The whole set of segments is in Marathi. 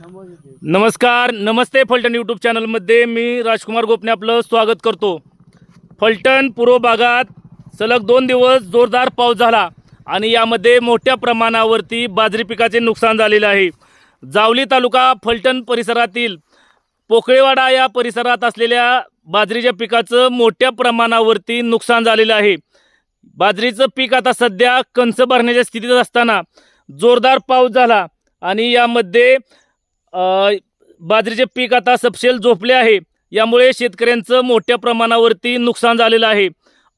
नमस्कार नमस्ते फलटण यूट्यूब चॅनलमध्ये मी राजकुमार गोपने आपलं स्वागत करतो. फलटण पूर्व भागात सलग दोन दिवस जोरदार पाऊस झाला आणि यामध्ये मोठ्या प्रमाणावरती बाजरी पिकाचे नुकसान झालेले आहे. जावली तालुका फलटण परिसरातील पोकळेवाडा या परिसरात असलेल्या बाजरीच्या पिकाचं मोठ्या प्रमाणावरती नुकसान झालेलं आहे. बाजरीचं पीक आता सध्या कंच भरण्याच्या स्थितीत असताना जोरदार पाऊस झाला आणि यामध्ये बाजरीचे पीक आता सपशेल झोपले आहे. यामुळे शेतकऱ्यांचं मोठ्या प्रमाणावरती नुकसान झालेलं आहे.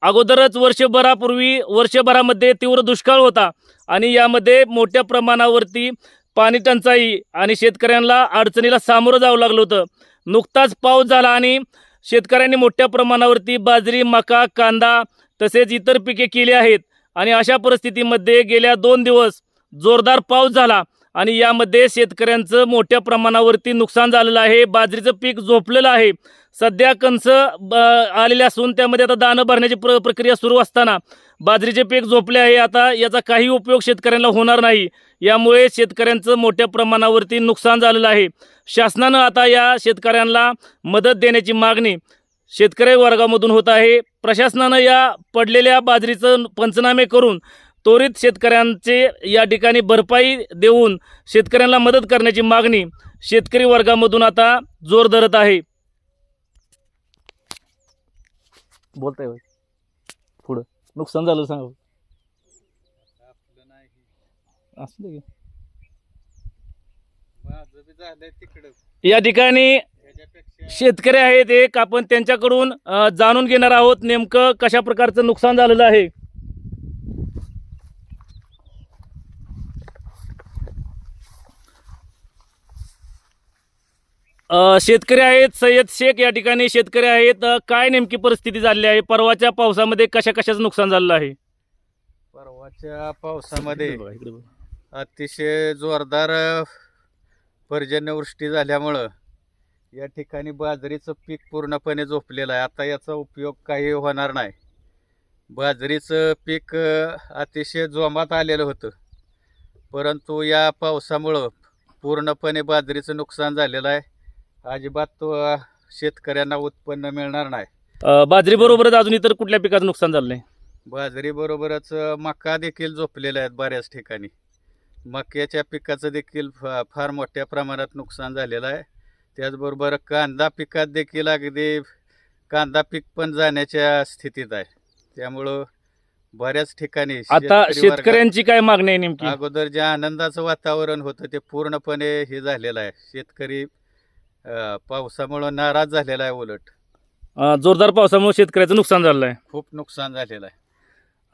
अगोदरच वर्षभरापूर्वी वर्षभरामध्ये तीव्र दुष्काळ होता आणि यामध्ये मोठ्या प्रमाणावरती पाणी टंचाई आणि शेतकऱ्यांना अडचणीला सामोरं जावं लागलं होतं. नुकताच पाऊस झाला आणि शेतकऱ्यांनी मोठ्या प्रमाणावरती बाजरी मका कांदा तसेच इतर पिके केली आहेत. आणि अशा परिस्थितीमध्ये गेल्या दोन दिवस जोरदार पाऊस झाला. आणि यामध्ये शेतकऱ्यांचं मोठ्या प्रमाणावरती नुकसान झालेलं आहे. बाजरीचं पीक झोपलेलं आहे. सध्या कंस ब- आलेले असून त्यामध्ये आता दाणं भरण्याची प्र प्रक्रिया सुरू असताना बाजरीचे पीक झोपले आहे. आता याचा काही उपयोग शेतकऱ्यांना होणार नाही. यामुळे शेतकऱ्यांचं मोठ्या प्रमाणावरती नुकसान झालेलं आहे. शासनानं आता या शेतकऱ्यांना मदत देण्याची मागणी शेतकरी वर्गामधून होत आहे. प्रशासनानं या पडलेल्या बाजरीचं पंचनामे करून त्वरित शेतकऱ्यांचे या ठिकाणी भरपाई देऊन शेतकऱ्यांना मदत करण्याची मागणी शेतकरी वर्गामधून आता जोर धरत आहे. बोलताय पुढं. नुकसान झालं सांगा. नाही या ठिकाणी शेतकरी आहेत एक. आपण त्यांच्याकडून जाणून घेणार आहोत नेमकं कशा प्रकारचं नुकसान झालेलं आहे. अ, शेतकरी आहेत सय्यद शेख या ठिकाणी शेतकरी आहेत. अ, काय नेमकी परिस्थिती झालेली आहे? परवाच्या पावसामध्ये कशा कशाचं नुकसान झालेलं आहे? परवाच्या पावसामध्ये इकडे बघा, इकडे बघा. अतिशय जोरदार अ, पर्जन्यवृष्टी झाल्यामुळं या ठिकाणी बाजरीचं पीक पूर्णपणे झोपलेलं आहे. आता याचा उपयोग काही होणार नाही. बाजरीचं पीक अ, अतिशय जोमात आलेलं होतं. परंतु या पावसामुळं पूर्णपणे बाजरीचं नुकसान झालेलं आहे. अजिबात तो, अ, शेतकऱ्यांना उत्पन्न मिळणार नाही. अ, बाजरीबरोबरच अजून इतर कुठल्या पिकाचं नुकसान झालं नाही? बाजरी बरोबरच मका देखील झोपलेला आहेत बऱ्याच ठिकाणी. मक्याच्या पिकाचं देखील फा- फार मोठ्या प्रमाणात नुकसान झालेलं आहे. त्याचबरोबर कांदा पिकात देखील अगदी कांदा पीक पण जाण्याच्या स्थितीत आहे. त्यामुळं बऱ्याच ठिकाणी आता शेतकरी वर्गात शेतकऱ्यांची काय मागणी आहे नेमकी? अगोदर जे आनंदाचं वातावरण होतं ते पूर्णपणे हे झालेलं आहे. शेतकरी अं, पावसामुळं नाराज झालेला आहे उलट. अ, जोरदार पावसामुळे शेतकऱ्याचं नुकसान झालं आहे. खूप नुकसान झालेलं आहे.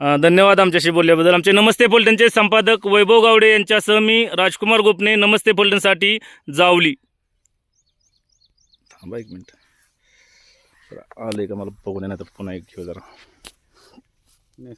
अ, धन्यवाद आमच्याशी बोलल्याबद्दल. आमचे नमस्ते फलटणचे संपादक वैभव गावडे यांच्यासह मी राजकुमार गोपने नमस्ते फलटणसाठी जावली. थांबा एक मिनिट. आले का मला बघून नाही तर पुन्हा एक घेऊ जरा.